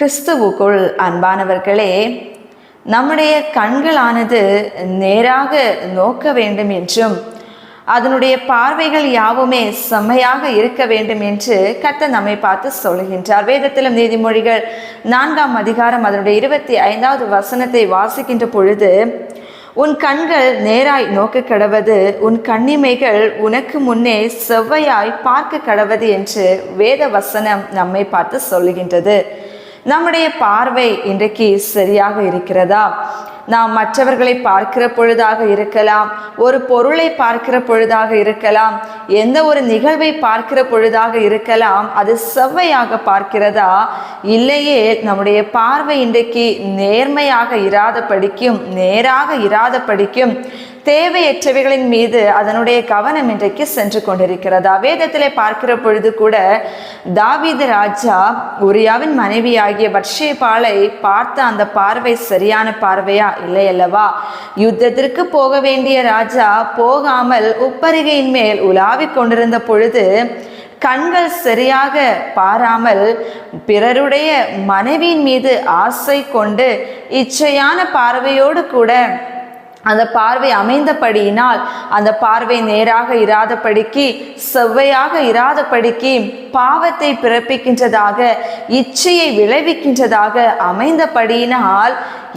கிறிஸ்துவுக்குள் அன்பானவர்களே நம்முடைய கண்களானது நேராக நோக்க வேண்டும் என்றும் அதனுடைய பார்வைகள் யாவுமே செம்மையாக இருக்க வேண்டும் என்று கத்த நம்மை பார்த்து சொல்கின்றார் வேதத்திலும் நீதிமொழிகள் நான்காம் அதிகாரம் அதனுடைய இருபத்தி ஐந்தாவது வசனத்தை வாசிக்கின்ற பொழுது உன் கண்கள் நேராய் நோக்க கடவது உன் கண்ணிமைகள் உனக்கு முன்னே செவ்வையாய் பார்க்க கடவது என்று வேத வசனம் நம்மை பார்த்து சொல்லுகின்றது. நம்முடைய பார்வை இன்றைக்கு சரியாக இருக்கிறதா? நாம் மற்றவர்களை பார்க்கிற பொழுதாக இருக்கலாம் ஒரு பொருளை பார்க்கிற பொழுதாக இருக்கலாம் எந்த ஒரு நிகழ்வை பார்க்கிற பொழுதாக இருக்கலாம் அது செவ்வையாக பார்க்கிறதா? இல்லையே நம்முடைய பார்வை இன்றைக்கு நேர்மையாக இராத படிக்கும் நேராக இராத படிக்கும் தேவையற்றவைகளின் மீது அதனுடைய கவனம் இன்றைக்கு சென்று கொண்டிருக்கிறதா. வேதத்திலே பார்க்கிற பொழுது கூட தாவீது ராஜா உரியாவின் மனைவியாகிய பட்சேபாலை பார்த்த அந்த பார்வை சரியான பார்வையா? இல்லை அல்லவா? யுத்தத்திற்கு போக வேண்டிய ராஜா போகாமல் உப்பருகையின் மேல் உலாவிக் கொண்டிருந்த பொழுது கண்கள் சரியாக பாராமல் பிறருடைய மனைவியின் மீது ஆசை கொண்டு இச்சையான பார்வையோடு கூட அந்த பார்வை அமைந்தபடியினால் அந்த பார்வை நேராக இராதபடிக்கு செவ்வையாக இராதபடிக்கு பாவத்தை பிறப்பிக்கின்றதாக இச்சையை விளைவிக்கின்றதாக அமைந்தபடியினால்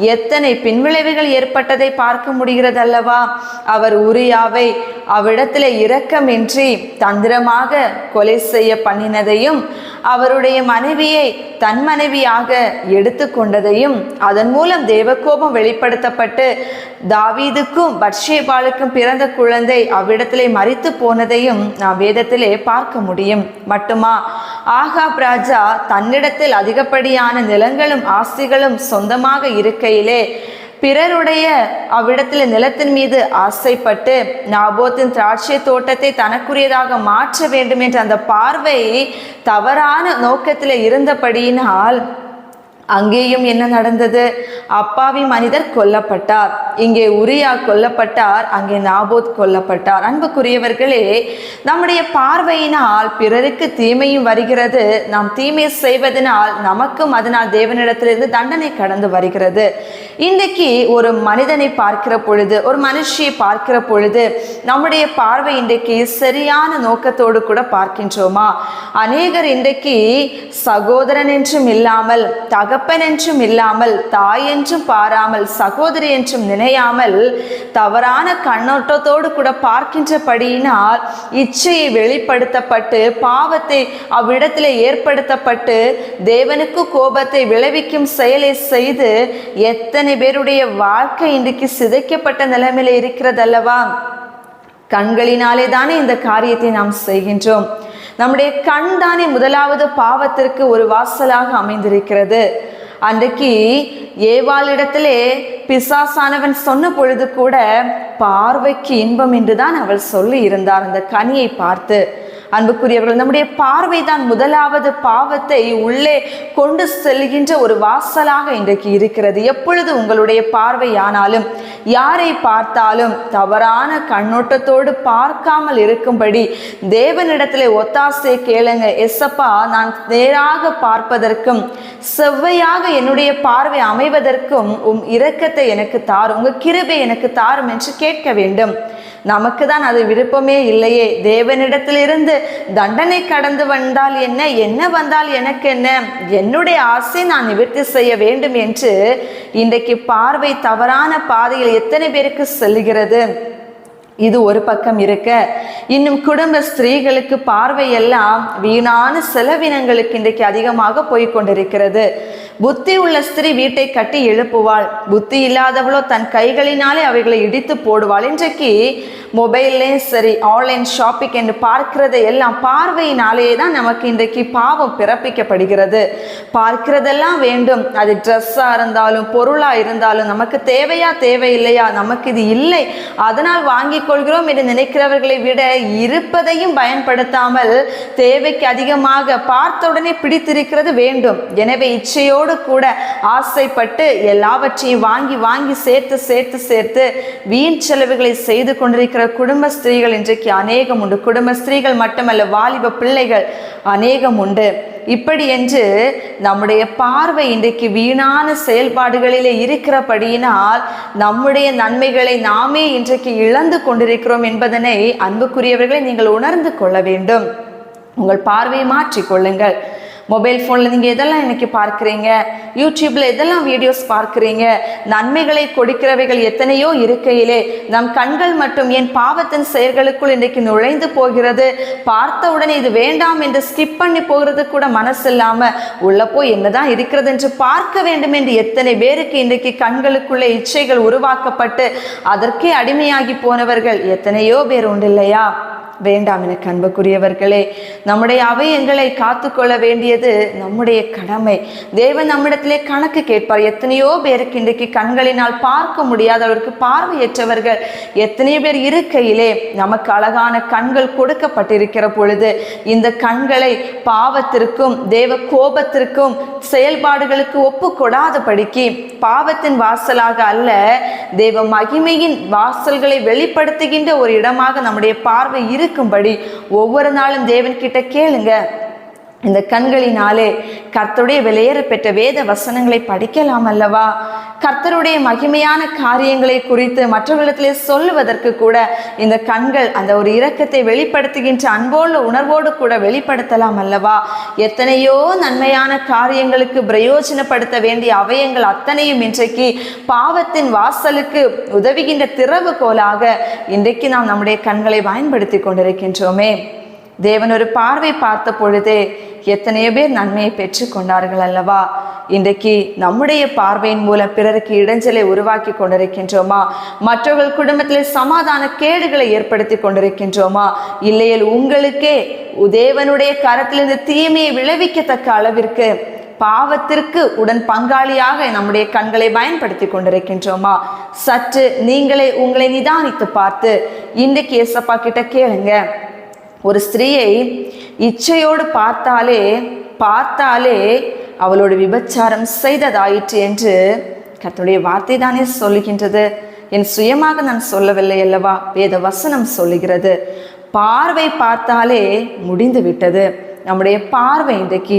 எத்தனை பின்விளைவுகள் ஏற்பட்டதை பார்க்க முடிகிறது அல்லவா அவர் உரியாவை அவ்விடத்தில் இரக்கமின்றி தந்திரமாக கொலை செய்ய பண்ணினதையும் அவருடைய மனைவியை தன் மனைவியாக எடுத்துக்கொண்டதையும் அதன் மூலம் தேவக்கோபம் வெளிப்படுத்தப்பட்டு தாவீதுக்கும் பட்சேபாலுக்கும் பிறந்த குழந்தை அவ்விடத்திலே மறித்து போனதையும் நாம் வேதத்திலே பார்க்க முடியும். மட்டுமா? ஆகாப் ராஜா தன்னிடத்தில் அதிகப்படியான நிலங்களும் ஆஸ்திகளும் சொந்தமாக இருக்கையிலே பிறருடைய அவ்விடத்தில் நிலத்தின் மீது ஆசைப்பட்டு நாபோத்தின் திராட்சை தோட்டத்தை தனக்குரியதாக மாற்ற வேண்டும் என்ற அந்த பார்வை தவறான நோக்கத்தில் இருந்தபடியினால் அங்கேயும் என்ன நடந்தது? அப்பாவி மனிதர் கொல்லப்பட்டார். இங்கே உரியா கொல்லப்பட்டார் அங்கே நாபோத் கொல்லப்பட்டார். அன்புக்குரியவர்களே நம்முடைய பார்வையினால் பிறருக்கு தீமையும் வருகிறது. நாம் தீமை செய்வதனால் நமக்கும் அதனால் தேவனிடத்திலிருந்து தண்டனை கடந்து வருகிறது. இன்றைக்கு ஒரு மனிதனை பார்க்கிற பொழுது ஒரு மனுஷியை பார்க்கிற பொழுது நம்முடைய பார்வை இன்றைக்கு சரியான நோக்கத்தோடு கூட பார்க்கின்றோமா? அநேகர் இன்றைக்கு சகோதரன் என்றும் இல்லாமல் தகப்ப தகப்பன் என்றும் இல்லாமல் தாய் என்றும் பாராமல் சகோதரி என்றும் நினையாமல் தவறான கண்ணோட்டத்தோடு கூட பார்க்கின்றபடியினால் இச்சையை வெளிப்படுத்தப்பட்டு பாவத்தை அவ்விடத்தில் ஏற்படுத்தப்பட்டு தேவனுக்கு கோபத்தை விளைவிக்கும் செயலை செய்து எத்தனை பேருடைய வாழ்க்கை இன்றைக்கு சிதைக்கப்பட்ட நிலைமையில இருக்கிறதல்லவா? கண்களினாலே தானே இந்த காரியத்தை நாம் செய்கின்றோம். நம்முடைய கண் தானே முதலாவது பாவத்திற்கு ஒரு வாசலாக அமைந்திருக்கிறது. அன்றைக்கு ஏவாளிடத்திலே பிசாசானவன் சொன்ன பொழுது கூட பார்வைக்கு இன்பம் என்றுதான் அவள் சொல்லி இருந்தார். அந்த கனியை பார்த்து அன்புக்குரியவர்கள் நம்முடைய பார்வை தான் முதலாவது பாவத்தை உள்ளே கொண்டு செல்கின்ற ஒரு வாசலாக இன்றைக்கு இருக்கிறது. எப்பொழுது உங்களுடைய பார்வையானாலும் யாரை பார்த்தாலும் தவறான கண்ணோட்டத்தோடு பார்க்காமல் இருக்கும்படி தேவனிடத்திலே ஒத்தாசை கேளுங்க. எஸ்ஸப்பா நான் நேராக பார்ப்பதற்கும் செவ்வையாக என்னுடைய பார்வை அமைவதற்கும் உம் இரக்கத்தை எனக்கு தாரும் உங்க கிருபை எனக்கு தாரும் என்று கேட்க வேண்டும். நமக்கு தான் அது விருப்பமே இல்லையே. தேவனிடத்திலிருந்து தண்டனை கடந்து வந்தால் என்ன? என்ன வந்தால் எனக்கு என்ன? என்னுடைய ஆசை நான் நிவர்த்தி செய்ய வேண்டும் என்று இன்றைக்கு பார்வை தவறான பாதையில் எத்தனை பேருக்கு செல்கிறது? இது ஒரு பக்கம் இருக்க. இன்னும் குடும்ப ஸ்திரீகளுக்கு பார்வையெல்லாம் வீணான செலவினங்களுக்கு இன்றைக்கு அதிகமாக போய் கொண்டிருக்கிறது. புத்தி உள்ள ஸ்திரீ வீட்டை கட்டி எழுப்புவாள். புத்தி இல்லாதவளோ தன் கைகளினாலே அவைகளை இடித்து போடுவாள். இன்றைக்கு மொபைல்லையும் சரி ஆன்லைன் ஷாப்பிங் என்று பார்க்கிறது எல்லாம் பார்வையினாலேயே தான் நமக்கு இன்றைக்கு பாவம் பிறப்பிக்கப்படுகிறது. பார்க்கிறதெல்லாம் வேண்டும். அது ட்ரெஸ்ஸாக இருந்தாலும் பொருளாக இருந்தாலும் நமக்கு தேவையா தேவையில்லையா? நமக்கு இது இல்லை. அதனால் வாங்கிக் கொள்கிறோம் என்று நினைக்கிறவர்களை விட இருப்பதையும் பயன்படுத்தாமல் தேவைக்கு அதிகமாக பார்த்த உடனே பிடித்திருக்கிறது வேண்டும். எனவே இச்சையோடு இச்சையோடு கூட ஆசைப்பட்டு எல்லாவற்றையும் வாங்கி வாங்கி சேர்த்து சேர்த்து சேர்த்து வீண் செலவுகளை செய்து கொண்டிருக்கிற குடும்ப ஸ்திரீகள் இன்றைக்கு அநேகம் உண்டு. குடும்ப ஸ்திரீகள் மட்டுமல்ல வாலிப பிள்ளைகள் அநேகம் உண்டு. இப்படி என்று நம்முடைய பார்வை இன்றைக்கு வீணான செயல்பாடுகளிலே இருக்கிறபடியினால் நம்முடைய நன்மைகளை நாமே இன்றைக்கு இழந்து கொண்டிருக்கிறோம் என்பதனை அன்புக்குரியவர்களை நீங்கள் உணர்ந்து கொள்ள வேண்டும். உங்கள் பார்வையை மாற்றிக்கொள்ளுங்கள் மொபைல் ஃபோனில் நீங்கள் எதெல்லாம் இன்றைக்கி பார்க்குறீங்க? யூடியூப்பில் எதெல்லாம் வீடியோஸ் பார்க்குறீங்க? நன்மைகளை கொடுக்கிறவைகள் எத்தனையோ இருக்கையிலே நம் கண்கள் மட்டும் என் பாவத்தின் செயல்களுக்குள் இன்றைக்கு நுழைந்து போகிறது? பார்த்த உடனே இது வேண்டாம் என்று ஸ்கிப் பண்ணி போகிறது கூட மனசு இல்லாமல் உள்ள போய் என்னதான் இருக்கிறது என்று பார்க்க வேண்டும் என்று எத்தனை பேருக்கு இன்றைக்கு கண்களுக்குள்ளே இச்சைகள் உருவாக்கப்பட்டு அதற்கே அடிமையாகி போனவர்கள் எத்தனையோ பேர் உண்டு இல்லையா? வேண்டாம் எனக்கு அன்புக்குரியவர்களே. நம்முடைய அவயங்களை காத்துக்கொள்ள வேண்டியது நம்முடைய கடமை. தேவன் நம்மிடத்திலே கணக்கு கேட்பார். எத்தனையோ பேருக்கு இன்றைக்கு கண்களினால் பார்க்க முடியாதவருக்கு பார்வையற்றவர்கள் எத்தனையோ பேர் இருக்கையிலே நமக்கு அழகான கண்கள் கொடுக்கப்பட்டிருக்கிற பொழுது இந்த கண்களை பாவத்திற்கும் தேவ கோபத்திற்கும் செயல்பாடுகளுக்கு ஒப்பு கொடாதபடிக்கு பாவத்தின் வாசலாக அல்ல தேவ மகிமையின் வாசல்களை வெளிப்படுத்துகின்ற ஒரு இடமாக நம்முடைய பார்வை இருக்கும்படி ஒவ்வொரு நாளும் தேவன்கிட்ட கேளுங்க. இந்த கண்களினாலே கர்த்தருடைய வெளியேற பெற்ற வேத வசனங்களை படிக்கலாம் அல்லவா? கர்த்தருடைய மகிமையான காரியங்களை குறித்து மற்றவர்களிடத்திலே சொல்லுவதற்கு கூட இந்த கண்கள் அந்த ஒரு இரக்கத்தை வெளிப்படுத்துகின்ற அன்போடு உணர்வோடு கூட வெளிப்படுத்தலாம் அல்லவா? எத்தனையோ நன்மையான காரியங்களுக்கு பிரயோஜனப்படுத்த வேண்டிய அவயங்கள் அத்தனையும் இன்றைக்கு பாவத்தின் வாசலுக்கு உதவுகின்ற திறவுகோலாக இன்றைக்கு நாம் நம்முடைய கண்களை பயன்படுத்தி கொண்டிருக்கின்றோமே. தேவன் ஒரு பார்வை பார்த்த பொழுதே எத்தனையோ பேர் நன்மையை பெற்று கொண்டார்கள் அல்லவா? இன்றைக்கு நம்முடைய பார்வையின் மூலம் பிறருக்கு இடைஞ்சலை உருவாக்கி கொண்டிருக்கின்றோமா? மற்றவர்கள் குடும்பத்தில் சமாதான கேடுகளை ஏற்படுத்தி கொண்டிருக்கின்றோமா? இல்லையேல் உங்களுக்கே தேவனுடைய கரத்திலிருந்து தீமையை விளைவிக்கத்தக்க அளவிற்கு பாவத்திற்கு உடன் பங்காளியாக நம்முடைய கண்களை பயன்படுத்தி கொண்டிருக்கின்றோமா? சற்று நீங்களே உங்களை நிதானித்து பார்த்து இன்றைக்கு ஏசப்பா கிட்ட கேளுங்க. ஒரு ஸ்திரீயை இச்சையோடு பார்த்தாலே பார்த்தாலே அவளோட விபச்சாரம் செய்ததாயிற்று என்று கர்த்தருடைய வார்த்தை தானே சொல்லுகின்றது. என் சுயமாக நான் சொல்லவில்லை அல்லவா? வேத வசனம் சொல்லுகிறது. பார்வை பார்த்தாலே முடிந்து விட்டது. நம்முடைய பார்வை இன்றைக்கு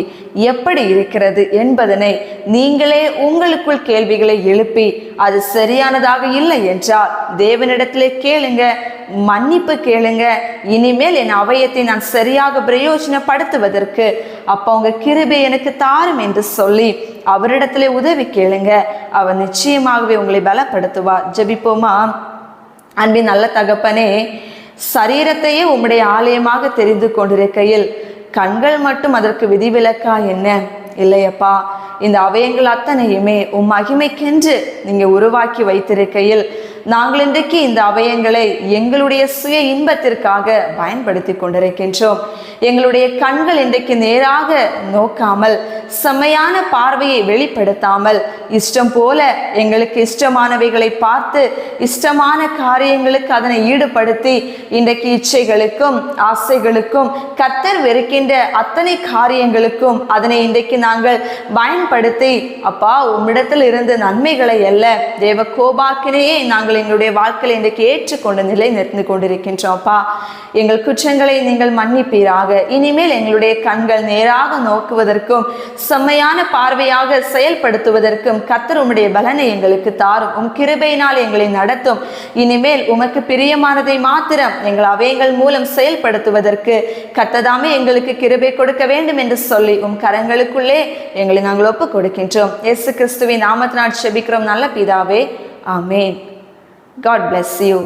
எப்படி இருக்கிறது என்பதனை நீங்களே உங்களுக்குள் கேள்விகளை எழுப்பி அது சரியானதாக இல்லை என்றால் தேவனிடத்திலே கேளுங்க. மன்னிப்பு கேளுங்க. இனிமேல் என் அவயத்தை நான் சரியாக பிரயோஜனப்படுத்துவதற்கு அப்போ உங்க கிருபை எனக்கு தாரும் என்று சொல்லி அவரிடத்திலே உதவி கேளுங்க. அவர் நிச்சயமாகவே உங்களை பலப்படுத்துவார். ஜபிப்போமா? அன்பின் நல்ல தகப்பனே சரீரத்தையே உம்முடைய ஆலயமாக தெரிந்து கொண்டிருக்கையில் கண்கள் மட்டும் அதற்கு விதிவிலக்கா என்ன? இல்லையப்பா இந்த அவயங்கள் அத்தனையுமே உம் மகிமைக்கென்று நீங்க உருவாக்கி வைத்திருக்கையில் நாங்கள் இன்றைக்கு இந்த அவயங்களை எங்களுடைய சுய இன்பத்திற்காக பயன்படுத்தி கொண்டிருக்கின்றோம். எங்களுடைய கண்கள் இன்றைக்கு நேராக நோக்காமல் செம்மையான பார்வையை வெளிப்படுத்தாமல் இஷ்டம் போல எங்களுக்கு இஷ்டமானவைகளை பார்த்து இஷ்டமான காரியங்களுக்கு அதனை ஈடுபடுத்தி இன்றைக்கு இச்சைகளுக்கும் ஆசைகளுக்கும் கத்தர் வெறுக்கின்ற அத்தனை காரியங்களுக்கும் அதனை இன்றைக்கு நாங்கள் பயன்படுத்தி அப்பா உம்மிடத்தில் இருந்து நன்மைகளை அல்ல தேவ கோபாக்கினையே நாங்கள் எங்களுடைய வாழ்க்கையில் இன்றைக்கு ஏற்றுக்கொண்டு நிலை நிறுத்தி கொண்டிருக்கின்றோம் அப்பா. எங்கள் குற்றங்களை நீங்கள் மன்னிப்பீராக. இனிமேல் எங்களுடைய கண்கள் நேராக நோக்குவதற்கும் செம்மையான பார்வையாக செயல்படுத்துவதற்கும் கர்த்தர் உம்முடைய பலனை எங்களுக்கு தாரும். உம் கிருபையினால் எங்களை நடத்தும். இனிமேல் உமக்கு பிரியமானதை மாத்திரம் எங்கள் அவையங்கள் மூலம் செயல்படுத்துவதற்கு கத்ததாமே எங்களுக்கு கிருபை கொடுக்க வேண்டும் என்று சொல்லி உம் கரங்களுக்குள்ளே எங்களை நாங்கள் ஒப்பு கொடுக்கின்றோம் இயேசு கிறிஸ்துவின் நாமத்தினால் செபிக்கிறோம். நல்ல பிதாவே ஆமேன். God bless you